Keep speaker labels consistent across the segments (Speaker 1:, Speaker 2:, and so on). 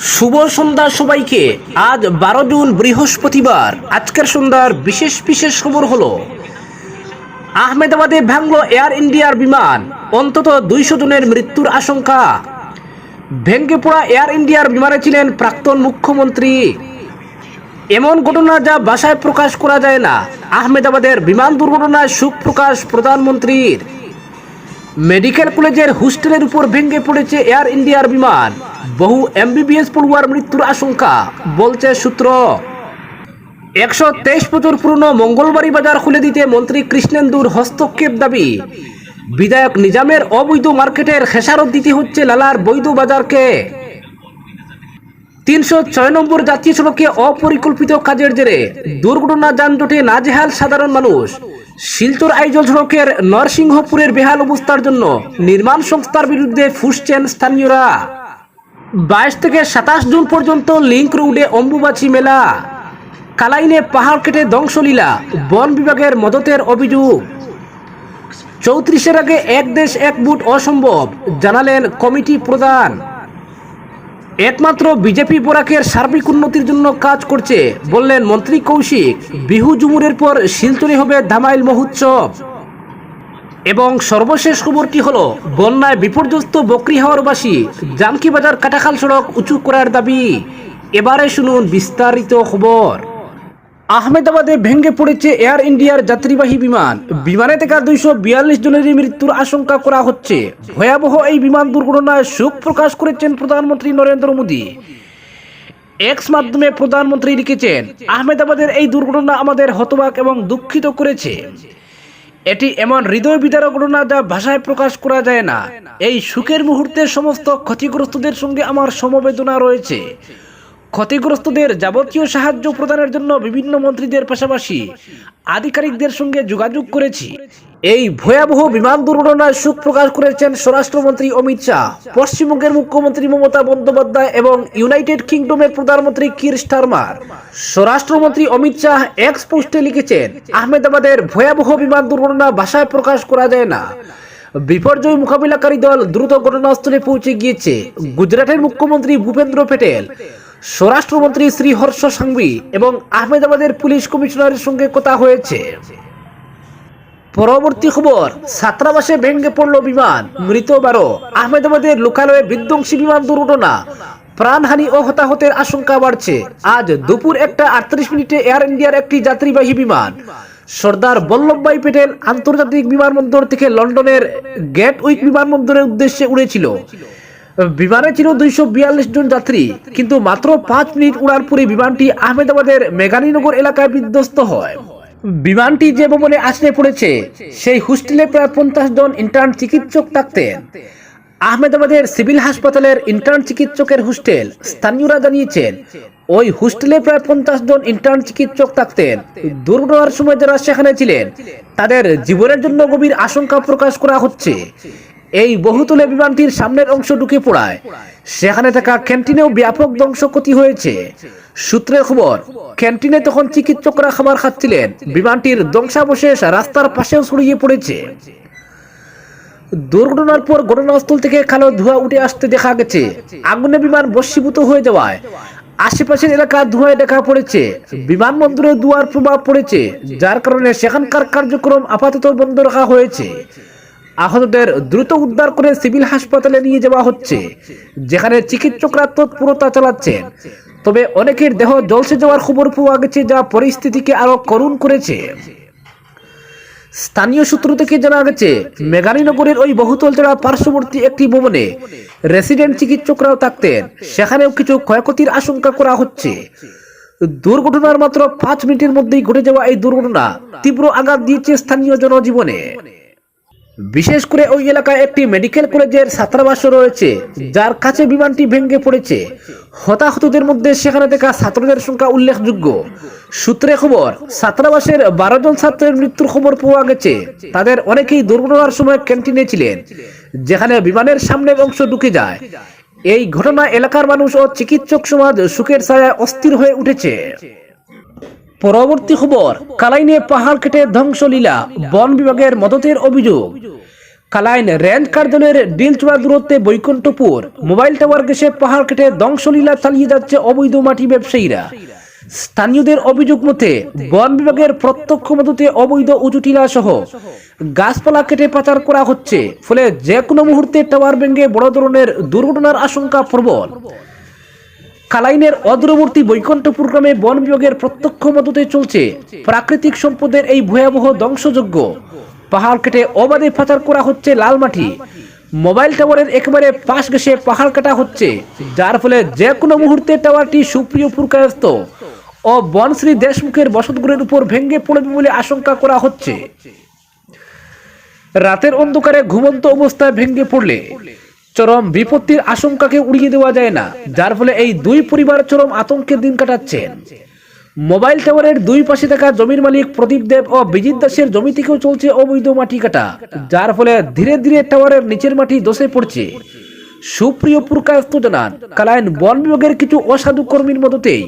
Speaker 1: শুভ সন্ধ্যা সবাইকে। আজ বারো জুন, বৃহস্পতিবার। আজকের সন্ধ্যার বিশেষ বিশেষ খবর হলো, আহমেদাবাদে ভাঙল এয়ার ইন্ডিয়ার বিমান। অন্তত দুইশো জনের মৃত্যুর আশঙ্কা। ভেঙ্গে পড়া এয়ার ইন্ডিয়ার বিমানে ছিলেন প্রাক্তন মুখ্যমন্ত্রী। এমন ঘটনা যা বাসায় প্রকাশ করা যায় না। আহমেদাবাদের বিমান দুর্ঘটনায় সুখ প্রকাশ প্রধানমন্ত্রীর। মেডিকেল কলেজের হোস্টেলের উপর ভেঙে পড়েছে এয়ার ইন্ডিয়ার বিমান। বহু এমবিবিএস পড়ুয়ার মৃত্যুর আশঙ্কা, বলছে সূত্র। একশো তেইশ বছর পুরনো মঙ্গলবাড়ি বাজার খুলে দিতে মন্ত্রী কৃষ্ণেন্দুর হস্তক্ষেপ দাবি। বিধায়ক নিজামের অবৈধ মার্কেটের খেসারত দিতে হচ্ছে লালার বৈধ বাজারকে। তিনশো ছয় নম্বর জাতীয় সড়কে অপরিকল্পিত কাজের জেরে দুর্ঘটনা যানজটে নাজেহাল সাধারণ মানুষ। শিলচর আইজল সড়কের নরসিংহপুরের বেহাল অবস্থার জন্য নির্মাণ সংস্থার বিরুদ্ধে ফুসছেন স্থানীয়রা। বাইশ থেকে সাতাশ জুন পর্যন্ত লিঙ্ক রোডে অম্বুবাচী মেলা। কালাইনে পাহাড় কেটে ধ্বংসলীলা, বন বিভাগের মদতের অভিযোগ। চৌত্রিশের আগে এক দেশ এক বুট অসম্ভব, জানালেন কমিটি প্রধান। একমাত্র বিজেপি বোরাকের সার্বিক উন্নতির জন্য কাজ করছে, বললেন মন্ত্রী কৌশিক। বিহু জুমুরের পর শিলচরে হবে ধামাইল মহোৎসব। এবং সর্বশেষ খবরটি হলো, বন্যায় বিপর্যস্ত বকরিহাওয়ারবাসী জানকি বাজার কাটাখাল সড়ক উঁচু করার দাবি। এবারে শুনুন বিস্তারিত খবর। আহমেদাবাদে ভেঙে পড়েছে এয়ার ইন্ডিয়ার যাত্রীবাহী বিমান। বিমানে থাকা দুইশো বিয়াল্লিশ জনের মৃত্যুর আশঙ্কা করা হচ্ছে। ভয়াবহ এই বিমান দুর্ঘটনায় শোক প্রকাশ করেছেন প্রধানমন্ত্রী নরেন্দ্র মোদী। এক্স মাধ্যমে প্রধানমন্ত্রী লিখেছেন, আহমেদাবাদের এই দুর্ঘটনা আমাদের হতবাক এবং দুঃখিত করেছে। এটি এমন হৃদয় বিদারক ঘটনা যা ভাষায় প্রকাশ করা যায় না। এই সুখের মুহূর্তে সমস্ত ক্ষতিগ্রস্তদের সঙ্গে আমার সমবেদনা রয়েছে। ক্ষতিগ্রস্তদের যাবতীয় সাহায্য প্রদানের জন্য বিভিন্ন মন্ত্রীদের পাশাপাশি আধিকারিকদের সঙ্গে যোগাযোগ করেছি। এই ভয়াবহ বিমান দুর্ঘটনায় শোক প্রকাশ করেছেন স্বরাষ্ট্রমন্ত্রী অমিত শাহ, পশ্চিমবঙ্গের মুখ্যমন্ত্রী মমতা বন্দ্যোপাধ্যায় এবং ইউনাইটেড কিংডমের প্রধানমন্ত্রী কির স্টারমার। স্বরাষ্ট্রমন্ত্রী অমিত শাহ এক্স পোস্টে লিখেছেন, আহমেদাবাদের ভয়াবহ বিমান দুর্ঘটনা ভাষায় প্রকাশ করা যায় না। বিপর্যয় মোকাবিলাকারী দল দ্রুত ঘটনাস্থলে পৌঁছে গিয়েছে। গুজরাটের মুখ্যমন্ত্রী ভূপেন্দ্র প্যাটেল স্বরাষ্ট্রমন্ত্রী শ্রী হর্ষ এবং আহমেদাবাদের পুলিশ কমিশনারের সঙ্গে কথা হয়েছে। পরবর্তী খবর ছাত্রাবাসে ভেঙে পড়ল বিমান, মৃত বারো। আহমেদাবাদের লোকালয়ে বিধ্বংসী বিমান দুর্ঘটনা, প্রাণহানি ও হতাহতের আশঙ্কা বাড়ছে। আজ দুপুর একটা আটত্রিশ মিনিটে এয়ার ইন্ডিয়ার একটি যাত্রীবাহী বিমান, সর্দার বল্লভভাই প্যাটেল আন্তর্জাতিক বিমানবন্দর থেকে লন্ডনের গেট উইক বিমানবন্দরের উদ্দেশ্যে উড়েছিল। বিমানে ছিল দুইশো বিয়াল্লিশ জন যাত্রী, কিন্তু মাত্র পাঁচ মিনিট উড়ার পরে বিমানটি আহমেদাবাদের মেঘানীনগর এলাকায় বিধ্বস্ত হয়। বিমানটি যে ভবনে আছড়ে পড়েছে, সেই হোস্টেলে প্রায় পঞ্চাশ জন ইন্টার্ন চিকিৎসক থাকতেন। আহমেদাবাদের সিভিল হাসপাতালের ইন্টার্ন চিকিৎসকের হোস্টেল স্থানীয়রা জানিয়েছেন, ওই হোস্টেলে প্রায় পঞ্চাশ জন ইন্টার্ন চিকিৎসক থাকতেন। দুর্ঘটনার সময় যারা সেখানে ছিলেন, তাদের জীবনের জন্য গভীর আশঙ্কা প্রকাশ করা হচ্ছে। এই বহুতলে বিমানটির সামনের অংশ ঢুকে পড়ায়। সেখানে থাকা ক্যান্টিনেও ব্যাপক ধ্বংস ক্ষতি হয়েছে। সূত্রের খবর, ক্যান্টিনে তখন চিকিৎসকরা খাবার খাচ্ছিলেন। বিমানটির ধ্বংসাবশেষ রাস্তার পাশেও ছড়িয়ে পড়েছে। দুর্ঘটনার পর ঘটনাস্থল থেকে কালো ধোঁয়া উঠে আসতে দেখা গেছে। আগুনে বিমান বস্মীভূত হয়ে যাওয়ায় আশেপাশের এলাকা ধোঁয়ায় দেখা পড়েছে। বিমানবন্দরে ধোঁয়ার প্রভাব পড়েছে, যার কারণে সেখানকার কার্যক্রম আপাতত বন্ধ রাখা হয়েছে। আহতদের দ্রুত উদ্ধার করে সিভিল হাসপাতালে নিয়ে যাওয়া হচ্ছে, যেখানে চিকিৎসকরা তৎপরতা চালাচ্ছেন। তবে অনেকের দেহ জলসে যাওয়ার খবর পাওয়া গেছে যা পরিস্থিতিকে আরও করুণ করেছে। স্থানীয় সূত্র থেকে জানা গেছে, মেঘানীনগরের ওই বহুতল ছাড়া পার্শ্ববর্তী একটি ভবনে রেসিডেন্ট চিকিৎসকরাও থাকতেন। সেখানেও কিছু ক্ষয়ক্ষতির আশঙ্কা করা হচ্ছে। দুর্ঘটনার মাত্র পাঁচ মিনিটের মধ্যেই ঘটে যাওয়া এই দুর্ঘটনা তীব্র আঘাত দিয়েছে স্থানীয় জনজীবনে। বিশেষ করে ওই এলাকায় একটি মেডিকেল কলেজের ছাত্রাবাস রয়েছে, যার কাছে বিমানটি ভেঙে পড়েছে। হতাহতদের মধ্যে সেখানে দেখা ছাত্রদের সংখ্যা উল্লেখযোগ্য। সূত্রে খবর, ছাত্রাবাসের বারো জন ছাত্রের মৃত্যুর খবর পাওয়া গেছে। তাদের অনেকেই দুর্ঘটনার সময় ক্যান্টিনে ছিলেন, যেখানে বিমানের সামনের অংশ ঢুকে যায়। এই ঘটনা এলাকার মানুষ ও চিকিৎসক সমাজ সুখের ছায়ায় অস্থির হয়ে উঠেছে। পরবর্তী খবর, কালাইনে পাহাড় কেটে ধ্বংসলীলা, বন বিভাগের মদতের অভিযোগ। কালাইন রেঞ্জ কার্যালয়ের ডিলচূড়া দূরত্বে বৈকুণ্ঠপুর, মোবাইল টাওয়ার গেছে পাহাড় কেটে ধ্বংসলীলা চালিয়ে যাচ্ছে অবৈধ মাটি ব্যবসায়ীরা। স্থানীয়দের অভিযোগ মতে, বন বিভাগের প্রত্যক্ষ মদতে অবৈধ উঁচুটিলা সহ গাছপালা কেটে পাচার করা হচ্ছে, ফলে যে কোনো মুহূর্তে টাওয়ার ভেঙে বড় ধরনের দুর্ঘটনার আশঙ্কা প্রবল। কালাইনের অদূরবর্তী বৈকুণ্ঠপুর গ্রামে বন বিভাগের প্রত্যক্ষ মদতে চলছে প্রাকৃতিক সম্পদের এই ভয়াবহ ধ্বংসযজ্ঞ। পাহাড় কেটে অবাধে পাচার করা হচ্ছে লাল মাটি। মোবাইল টাওয়ারের একেবারে পাশ ঘেসে পাহাড় কাটা হচ্ছে। যার ফলে যে কোনো মুহূর্তে টাওয়ারটি সুপ্রিয় পুরকায়স্ত ও বনশ্রী দেশমুখের বসতগুলির উপর ভেঙে পড়বে বলে আশঙ্কা করা হচ্ছে। রাতের অন্ধকারে ঘুমন্ত অবস্থায় ভেঙে পড়লে চরম বিপত্তির আশঙ্কাকে উড়িয়ে দেওয়া যায় না, যার ফলে এই দুই পরিবার চরম আতঙ্কের দিন কাটাচ্ছেন। মোবাইল টাওয়ারের দুই পাশে থাকা জমির মালিক প্রদীপ দেব ও বিজিত দাসের জমি থেকেও চলছে অবৈধ মাটি কাটা, যার ফলে ধীরে ধীরে টাওয়ারের নিচের মাটি দোষে পড়ছে। সুপ্রিয় পুরকায়স্ত জানান, কালাইন বন বিভাগের কিছু অসাধু কর্মীর মদতেই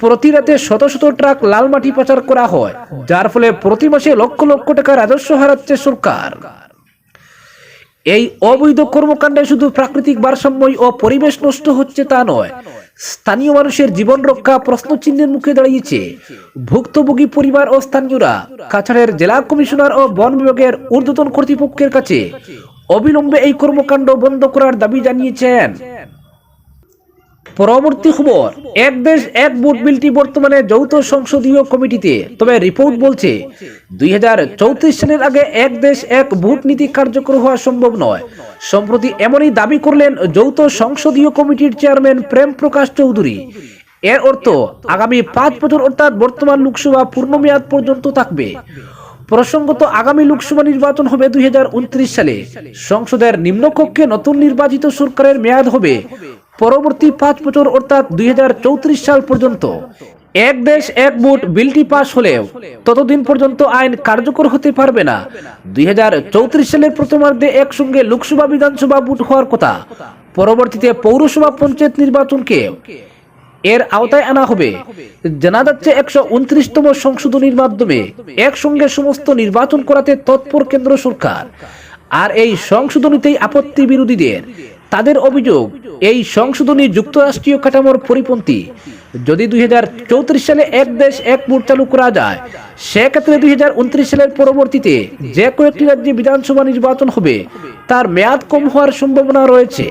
Speaker 1: প্রতি রাতে শত শত ট্রাক লাল মাটি পাচার করা হয়, যার ফলে প্রতি মাসে লক্ষ লক্ষ টাকা রাজস্ব হারাচ্ছে সরকার। এই অবৈধ কর্মকাণ্ডে শুধু প্রাকৃতিক ভারসাম্যই ও পরিবেশ নষ্ট হচ্ছে তা নয়, স্থানীয় মানুষের জীবন রক্ষা প্রশ্ন চিহ্নের মুখে দাঁড়িয়েছে। ভুক্তভোগী পরিবার ও স্থানীয়রা কাছাড়ের জেলা কমিশনার ও বন বিভাগের ঊর্ধ্বতন কর্তৃপক্ষের কাছে অবিলম্বে এই কর্মকাণ্ড বন্ধ করার দাবি জানিয়েছেন। পরবর্তী খবর, এক দেশ, এক ভোট বিলটি বর্তমানে যৌথ সংসদীয় কমিটিতে। তবে রিপোর্ট বলছে, দুই সালের আগে এক দেশ, এক ভোট নীতি কার্যকর হওয়া সম্ভব নয়। সম্প্রতি এমনই দাবি করলেন যৌথ সংসদীয় কমিটির চেয়ারম্যান প্রেম প্রকাশ চৌধুরী। এর অর্থ, আগামী পাঁচ বছর অর্থাৎ বর্তমান লোকসভা পূর্ণ মেয়াদ পর্যন্ত থাকবে। প্রসঙ্গত আগামী লোকসভা নির্বাচন হবে দুই হাজার উনত্রিশ সালে। সংসদের নিম্নকক্ষে নতুন নির্বাচিত সরকারের মেয়াদ হবে পরবর্তী পাঁচ বছর, অর্থাৎ দুই হাজার চৌত্রিশ সাল পর্যন্ত। এক দেশ, এক ভোট, বিলটি পাশ হলেও ততদিন পর্যন্ত আইন কার্যকর হতে পারবে না। দুই সালের প্রথমার্ধে একসঙ্গে লোকসভা বিধানসভা ভোট হওয়ার কথা। পরবর্তীতে পৌরসভা পঞ্চায়েত নির্বাচনকে এর আওতায় আনা হবে। জানা যাচ্ছে একশো উনত্রিশতম সংশোধনীর মাধ্যমে একসঙ্গে সমস্ত নির্বাচন করাতে তৎপর কেন্দ্র সরকার। আর এই সংশোধনীতেই আপত্তি বিরোধীদের। তাদের অভিযোগ, এই সংশোধনী যুক্তরাষ্ট্রীয় কাঠামোর পরিপন্থী। যদি দুই হাজার চৌত্রিশ সালে এক দেশ এক ভোট চালু করা যায়, সেক্ষেত্রে দুই হাজার উনত্রিশ সালের পরবর্তীতে যে কয়েকটি রাজ্যে বিধানসভা নির্বাচন হবে, তার মেয়াদ কম হওয়ার সম্ভাবনা রয়েছে।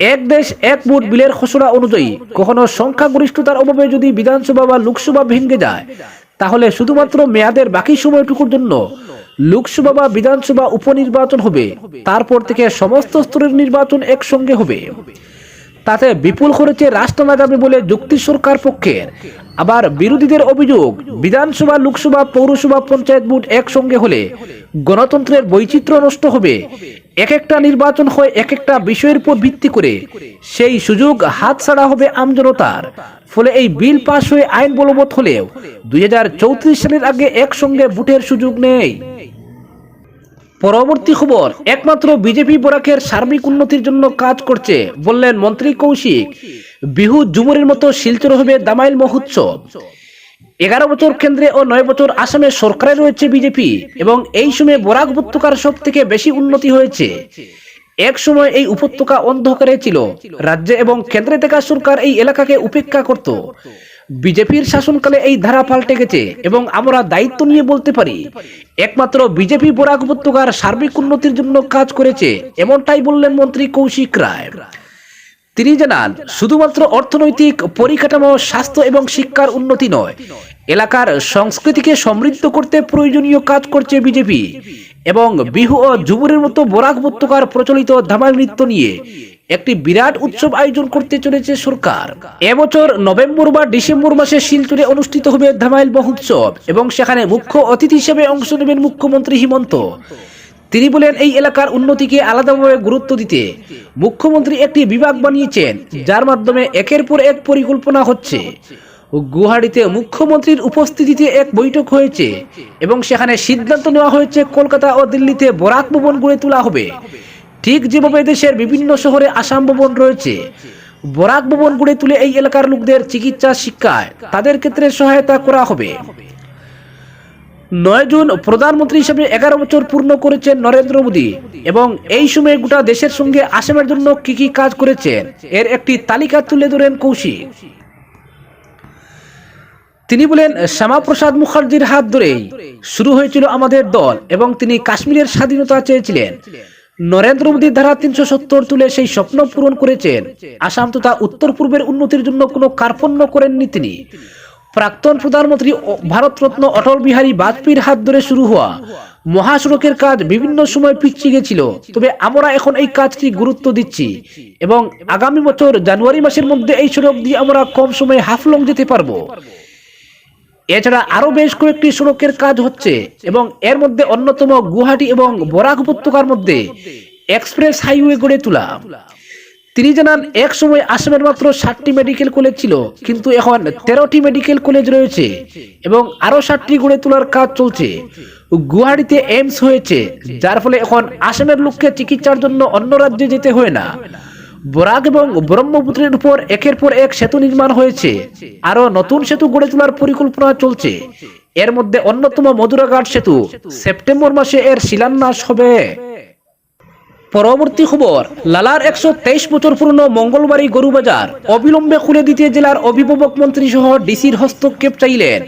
Speaker 1: এক দেশ এক ভোট বিলের খসড়া অনুযায়ী কখনো সংখ্যাগরিষ্ঠতার অভাবে যদি বিধানসভা বা লোকসভা ভেঙে যায়, তাহলে শুধুমাত্র মেয়াদের বাকি সময়টুকুর জন্য লোকসভা বা বিধানসভা উপনির্বাচন হবে। তারপর থেকে সমস্ত স্তরের নির্বাচন একসঙ্গে হবে। তাতে বিপুল খরচে রাষ্ট্র না যাবে বলে যুক্তি সরকার পক্ষের আবার বিরোধীদের অভিযোগ, বিধানসভা, লোকসভা, পৌরসভা, পঞ্চায়েত ভোট একসঙ্গে হলে গণতন্ত্রের বৈচিত্র্য নষ্ট হবে। এক একটা নির্বাচন হয় এক একটা বিষয়ের উপর ভিত্তি করে। সেই সুযোগ হাত ছাড়া হবে আমজনতার ফলে এই বিল পাশ হয়ে আইন বলবৎ হলেও দুই হাজার চৌত্রিশ সালের আগে একসঙ্গে ভোটের সুযোগ নেই। পরবর্তী খবর, একমাত্র বিজেপি বরাকের সার্বিক উন্নতির জন্য কাজ করছে, বললেন মন্ত্রী কৌশিক। বিহু যুবরের মতো শিলচর হবে দামাইল মহোৎসব। এগারো বছর কেন্দ্রে ও নয় বছর আসামে সরকারে রয়েছে বিজেপি এবং এই সময় বরাক উপত্যকার সব থেকে বেশি উন্নতি হয়েছে। এক সময় এই উপত্যকা অন্ধকারে ছিল। রাজ্যে এবং কেন্দ্রে থাকা সরকার এই এলাকাকে উপেক্ষা করত। বিজেপির শাসনকালে এই ধারা পাল্টে গেছে এবং আমরা দায়িত্ব নিয়ে বলতে পারি, একমাত্র বিজেপি বরাক উপত্যকার সার্বিক উন্নতির জন্য কাজ করেছে, এমনটাই বললেন মন্ত্রী কৌশিক রায়। তিনি জানান, শুধুমাত্র অর্থনৈতিক পরিকাঠামো, স্বাস্থ্য এবং শিক্ষার উন্নতি নয়, এলাকার সংস্কৃতিকে সমৃদ্ধ করতে প্রয়োজনীয় কাজ করছে বিজেপি এবং বিহু ও যুবরের মতো বরাক উপত্যকার প্রচলিত ধামাল নৃত্য নিয়ে একটি বিরাট উৎসব আয়োজন করতে চলেছে সরকার। এবছর নভেম্বর বা ডিসেম্বর মাসে শিলচরে অনুষ্ঠিত হবে ধামাইল মহোৎসব এবং সেখানে মুখ্য অতিথি হিসেবে অংশ নেবেন মুখ্যমন্ত্রী হিমন্ত। তিনি বলেন, এই এলাকার উন্নতিকে আলাদাভাবে গুরুত্ব দিতে মুখ্যমন্ত্রী একটি বিভাগ বানিয়েছেন, যার মাধ্যমে একের পর এক পরিকল্পনা হচ্ছে। গুয়াহাটিতে মুখ্যমন্ত্রীর উপস্থিতিতে এক বৈঠক হয়েছে এবং সেখানে সিদ্ধান্ত নেওয়া হয়েছে, কলকাতা ও দিল্লিতে বরাক ভবন গড়ে তোলা হবে। ঠিক যেভাবে দেশের বিভিন্ন শহরে আসাম ভবন রয়েছে, বরাক ভবন গড়ে তুলে এই এলাকার লোকদের চিকিৎসা, শিক্ষায় তাদের ক্ষেত্রে সহায়তা করা হবে। নয় জুন প্রধানমন্ত্রী হিসেবে এগারো বছর পূর্ণ করেছেন নরেন্দ্র মোদী এবং এই সময়ে গোটা দেশের সঙ্গে আসামের জন্য কি কি কাজ করেছেন, এর একটি তালিকা তুলে ধরেন কৌশিক। তিনি বলেন, শ্যামাপ্রসাদ মুখার্জির হাত ধরেই শুরু হয়েছিল আমাদের দল এবং তিনি কাশ্মীরের স্বাধীনতা চেয়েছিলেন। নরেন্দ্র মোদীর ধারা তিনশো সত্তর তুলে সেই স্বপ্ন পূরণ করেছেন। আসাম তথা উত্তর পূর্বের উন্নতির জন্য কোনো কার্পণ্য করেননি তিনি। প্রাক্তন প্রধানমন্ত্রী ভারতরত্ন অটল বিহারী বাজপেয়ীর হাত ধরে শুরু হওয়া মহাসড়কের কাজ বিভিন্ন সময় পিছিয়ে গেছিল, তবে আমরা এখন এই কাজটি গুরুত্ব দিচ্ছি এবং আগামী বছর জানুয়ারি মাসের মধ্যে এই সড়ক দিয়ে আমরা কম সময়ে হাফলং যেতে পারব। এছাড়া আরও বেশ কয়েকটি সড়কের কাজ হচ্ছে এবং এর মধ্যে অন্যতম গুয়াহাটি এবং বরাক উপত্যকার মধ্যে এক্সপ্রেস হাইওয়ে গড়ে তোলা। তিনি জানান এক সময় আসামের মাত্র ষাটটি মেডিকেল কলেজ ছিল, কিন্তু এখন তেরোটি মেডিকেল কলেজ রয়েছে এবং আরও ষাটটি গড়ে তোলার কাজ চলছে। গুয়াহাটিতে এইমস হয়েছে, যার ফলে এখন আসামের লোককে চিকিৎসার জন্য অন্য রাজ্যে যেতে হয় না। বরাক এবং ব্রহ্মপুত্রের উপর একের পর এক সেতু নির্মাণ হয়েছে। আরও নতুন সেতু গড়ে তোলার পরিকল্পনা চলছে। এর মধ্যে অন্যতম মধুরাঘাট সেতু সেপ্টেম্বর মাসে এর শিলান্যাস হবে। পরবর্তী খবর, লালার একশো তেইশ বছর পুরনো মঙ্গলবাড়ি গরুবাজার অবিলম্বে খুলে দিতে জেলার অভিভাবক মন্ত্রী সহ ডিসির হস্তক্ষেপ চাইলেন।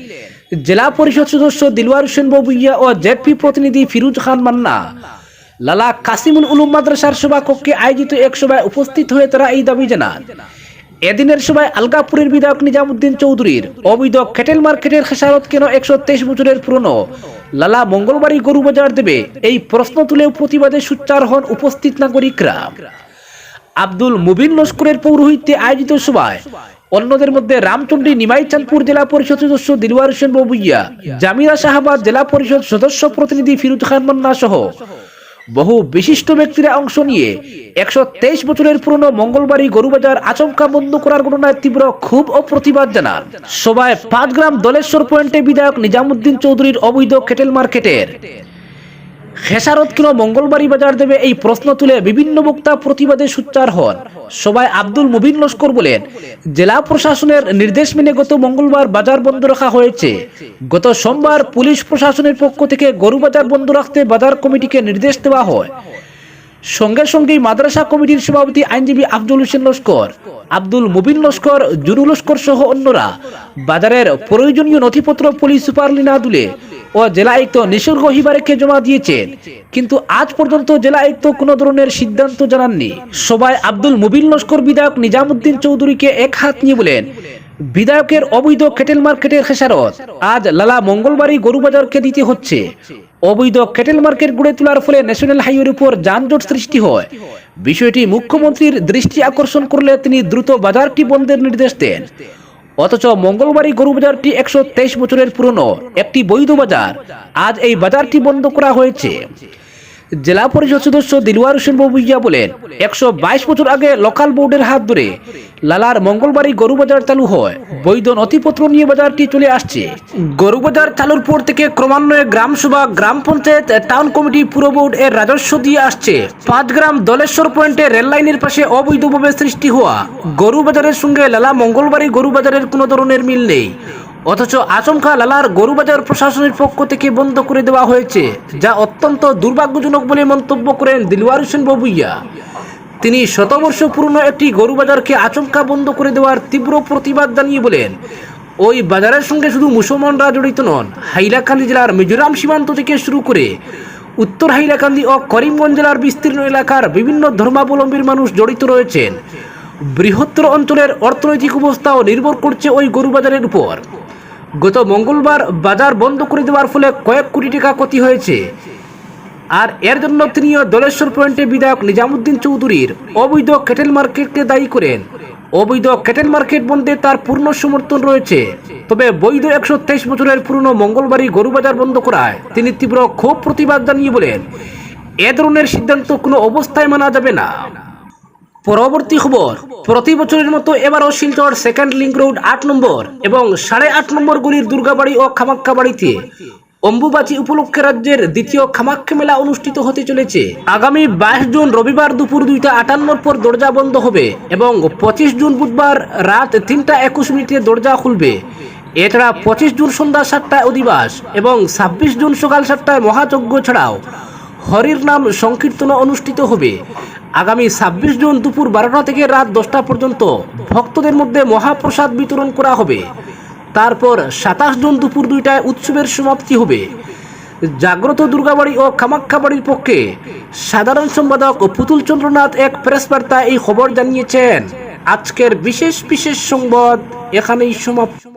Speaker 1: জেলা পরিষদ সদস্য দিলওয়ার হোসেন ববুইয়া ও জেডপি প্রতিনিধি ফিরুজ খান মান্না লালা কাসিমুল উলুম মাদ্রাসার সভাকক্ষে আয়োজিত এক সভায় উপস্থিত হয়ে তারা এই দাবি জানান। এদিনের সভায় আলগাপুরের বিধায়ক নিজামুদ্দিন চৌধুরীর অবৈধ খেটেল মার্কেটের খেসারত কেন একশো তেইশ বছরের পুরনো? লালা মঙ্গলবাড়ি গরু বাজার দেবে এই প্রশ্ন তুলে প্রতিবাদে সুচ্চার হন উপস্থিত নাগরিকরা। আব্দুল মুবিন লস্করের পৌরোহিত্যে আয়োজিত সভায় অন্যদের মধ্যে রামচন্ডী নিমাই চাঁদপুর জেলা পরিষদ সদস্য দিলওয়ার হোসেন ববুইয়া, জামিরা শাহবাদ জেলা পরিষদ সদস্য প্রতিনিধি ফিরুজ খান মান্না সহ বহু বিশিষ্ট ব্যক্তিরা অংশ নিয়ে একশো তেইশ বছরের পুরনো মঙ্গলবাড়ি গরুবাজার আচমকা বন্ধ করার ঘটনায় তীব্র ক্ষোভ ও প্রতিবাদ জানান। সভায় পাঁচ গ্রাম দলেশ্বর পয়েন্টে বিধায়ক নিজামুদ্দিন চৌধুরীর অবৈধ কেটেল মার্কেটের খেসারত কেন মঙ্গলবাড়ি বাজার দেবে এই প্রশ্ন তুলে বিভিন্ন বক্তা প্রতিবাদে সুচ্চার হন। সবাই আব্দুল মুবিন লস্কর বলেন, জেলা প্রশাসনের নির্দেশ মেনে গত মঙ্গলবার বাজার বন্ধ রাখা হয়েছে। গত সোমবার পুলিশ প্রশাসনের পক্ষ থেকে গরু বাজার বন্ধ রাখতে বাজার কমিটিকে নির্দেশ দেওয়া হয়। সঙ্গে সঙ্গেই মাদ্রাসা কমিটির সভাপতি আইনজীবী আব্দুল হোসেন লস্কর, আব্দুল মুবিন লস্কর জুরু লস্কর সহ অন্যরা। বাজারের প্রয়োজনীয় নথিপত্র পুলিশ সুপার লিনা দুলে ও জেলা আয়ুক্ত নিসর্গ হিবারেকে জমা দিয়েছেন। কিন্তু আজ পর্যন্ত জেলা আয়ুক্ত কোনো ধরনের সিদ্ধান্ত জানাননি। সবাই আব্দুল মুবিন লস্কর বিধায়ক নিজামুদ্দিন চৌধুরীকে এক হাত নিয়ে বলেন, বিধায়কের অবৈধ কেটেল মার্কেটের খেসারত আজ লালা মঙ্গলবারই গরু বাজারকে দিতে হচ্ছে। অবৈধ কেটেল মার্কেট গড়ে তোলার ফলে ন্যাশনাল হাইওয়ের উপর যানজট সৃষ্টি হয়। বিষয়টি মুখ্যমন্ত্রীর দৃষ্টি আকর্ষণ করলে তিনি দ্রুত বাজারটি বন্ধের নির্দেশ দেন। অথচ মঙ্গলবারই গরু বাজারটি একশো তেইশ বছরের পুরনো, একটি বৈধ বাজার। আজ এই বাজারটি বন্ধ করা হয়েছে। জেলা পরিষদ সদস্য দিলওয়ার হোসেন ববুইয়া বলেন, একশো বাইশ বছর আগে লোকাল বোর্ডের হাত ধরে লালার মঙ্গলবারই গরু বাজার চালু হয়। বৈধ নথিপত্র নিয়ে বাজারটি চলে আসছে। গরু বাজার চালুর পর থেকে ক্রমান্বয়ে গ্রাম সভা গ্রাম পঞ্চায়েত টাউন কমিটি পুরো বোর্ড এর রাজস্ব দিয়ে আসছে। পাঁচ গ্রাম দলেশ্বর পয়েন্টে রেল লাইনের পাশে অবৈধভাবে সৃষ্টি হওয়া। গরু বাজারের সঙ্গে লালা মঙ্গলবারই গরু বাজারের কোনো ধরনের মিল নেই। অথচ আচমকা লালার গরুবাজার প্রশাসনের পক্ষ থেকে বন্ধ করে দেওয়া হয়েছে, যা অত্যন্ত দুর্ভাগ্যজনক বলে মন্তব্য করেন দিলওয়ার হোসেন বাবুইয়া। তিনি শতবর্ষ পুরনো একটি গরুবাজারকে আচমকা বন্ধ করে দেওয়ার তীব্র প্রতিবাদ জানিয়ে বলেন, ওই বাজারের সঙ্গে শুধু মুসলমানরা জড়িত নন, হাইলাকান্দি জেলার মিজোরাম সীমান্ত থেকে শুরু করে উত্তর হাইলাকান্দি ও করিমগঞ্জ জেলার বিস্তীর্ণ এলাকার বিভিন্ন ধর্মাবলম্বীর মানুষ জড়িত রয়েছেন। বৃহত্তর অঞ্চলের অর্থনৈতিক অবস্থাও নির্ভর করছে ওই গরুবাজারের উপর। গত মঙ্গলবার বাজার বন্ধ করে দেওয়ার ফলে কয়েক কোটি টাকা ক্ষতি হয়েছে। আর এর জন্য তিনিও দলেশ্বর পয়েন্টে বিধায়ক নিজামুদ্দিন চৌধুরীর অবৈধ ক্যাটেল মার্কেটকে দায়ী করেন। অবৈধ ক্যাটেল মার্কেট বন্ধে তার পূর্ণ সমর্থন রয়েছে। তবে বৈধ একশো তেইশ বছরের পুরনো মঙ্গলবারই গরুবাজার বন্ধ করায় তিনি তীব্র ক্ষোভ প্রতিবাদ জানিয়ে বলেন, এ ধরনের সিদ্ধান্ত কোনো অবস্থায় মানা যাবে না। পরবর্তী খবর। প্রতি বছরের মতো এবারও শিলচর সেকেন্ড লিঙ্ক রোড আট নম্বর এবং সাড়ে আট নম্বর গলির দুর্গাবাড়ি ও খামাক্কা বাড়িতে অম্বুবাচী উপলক্ষে রাজ্যের দ্বিতীয় খামাক্কা মেলা অনুষ্ঠিত হতে চলেছে। আগামী বাইশ জুন রবিবার দুপুর দুইটা আটান্নর পর দরজা বন্ধ হবে এবং পঁচিশ জুন বুধবার রাত তিনটা একুশ মিনিটে দরজা খুলবে। এছাড়া পঁচিশ জুন সন্ধ্যা সাতটায় অধিবাস এবং ছাব্বিশ জুন সকাল সাতটায় মহাযজ্ঞ ছাড়াও হরির নাম সংকীর্তন অনুষ্ঠিত হবে। আগামী ছাব্বিশ জুন দুপুর বারোটা থেকে রাত দশটা পর্যন্ত ভক্তদের মধ্যে মহাপ্রসাদ বিতরণ করা হবে। তারপর সাতাশ জুন দুপুর দুইটায় উৎসবের সমাপ্তি হবে। জাগ্রত দুর্গাবাড়ি ও কামাখ্যাবাড়ির পক্ষে সাধারণ সম্পাদক পুতুল চন্দ্রনাথ এক প্রেস বার্তা এই খবর জানিয়েছেন। আজকের বিশেষ বিশেষ সংবাদ এখানেই সমাপ্ত।